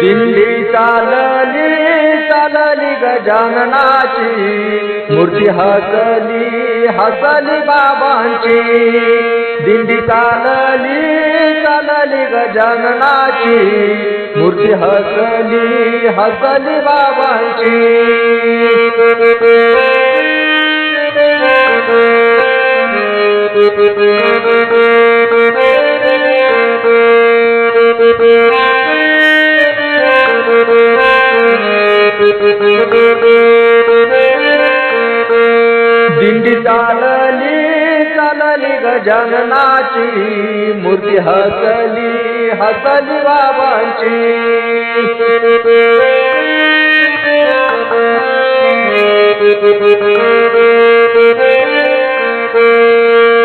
दिल्ली चालली चालली गजाननाची मूर्ती हसली हसली बाबांची. दिंडी चालली चालली गजाननाची मूर्ती हसली हसली बाबांची. दिंडी चालली चालली गजाननाची मूर्ती हसली हसली बाबांची.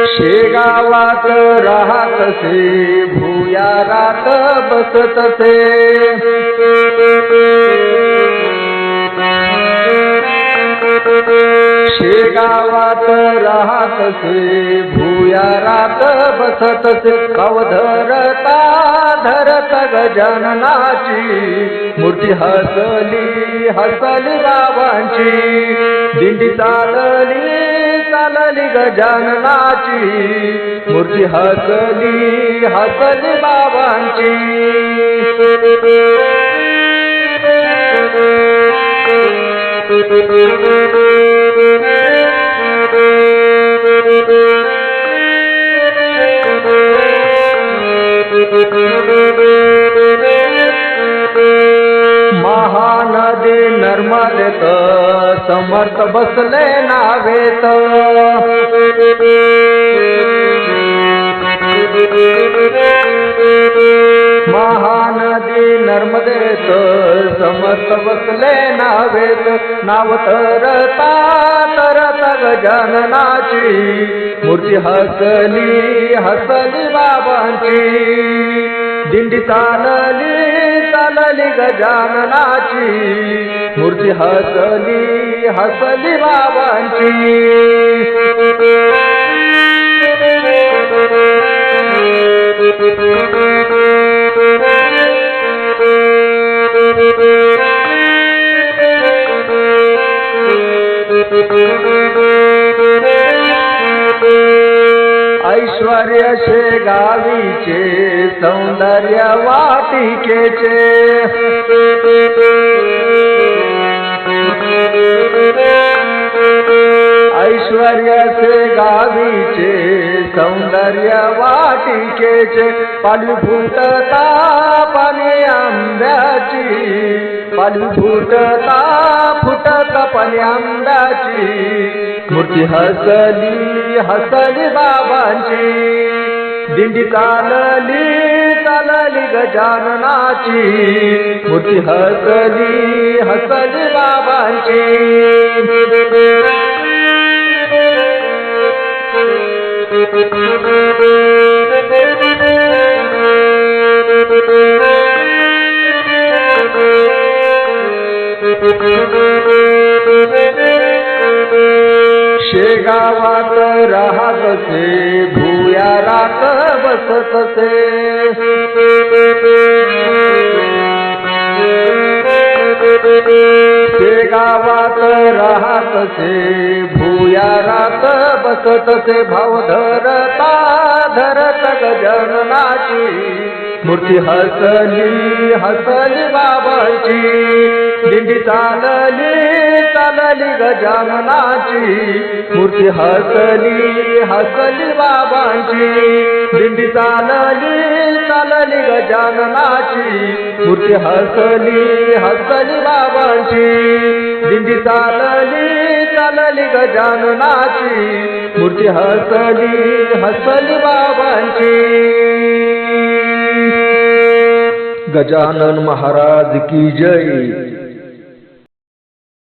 शेगावात राहत से भुयारात बसत से शेगावात राहत से भुयारात बसत से कवधरता धरत गजाननाची मूर्ती हसली हसली बाबांची दिंडी चालली चालली गजाननाची. मूर्ती हसली हसली बाबांची. धर्म देत समर्थ बसले नावेत. महानदी नर्मदेत समर्थ बसले नावेत. नाव तरता तरत गजाननाची. मूर्ती हसली हसली बाबांची. दिंडी चालली चालली गजाननाची मूर्ती हसली हसली बाबांची. ऐश्वर्य शे गावीचे सौंदर्य वाटिकेचे ऐश्वर्य से गावीचे सौंदर्य वाटिकेचे पालवी फुटता आंब्याची पालवी फुटत पण आंब्याची. मूर्ती हसली हसली बाबांची. दिंडी चालली चालली गजाननाची मूर्ती हसली हसली बाबांची. गावात राहत से भुयारात बसत से गावात राहत से भुयारात बसत ते भाव धरता धरत गजननाची. मूर्ती हसली हसली बाबाची. दिंडी चालली चालली गजाननाची. मूर्ती हसली हसली बाबांची. दिंडी चालली चालली गजाननाची. मूर्ती हसली हसली बाबांची. दिंडी चालली चालली गजाननाची मूर्ती हसली हसली बाबांची. गजानन महाराज की जय.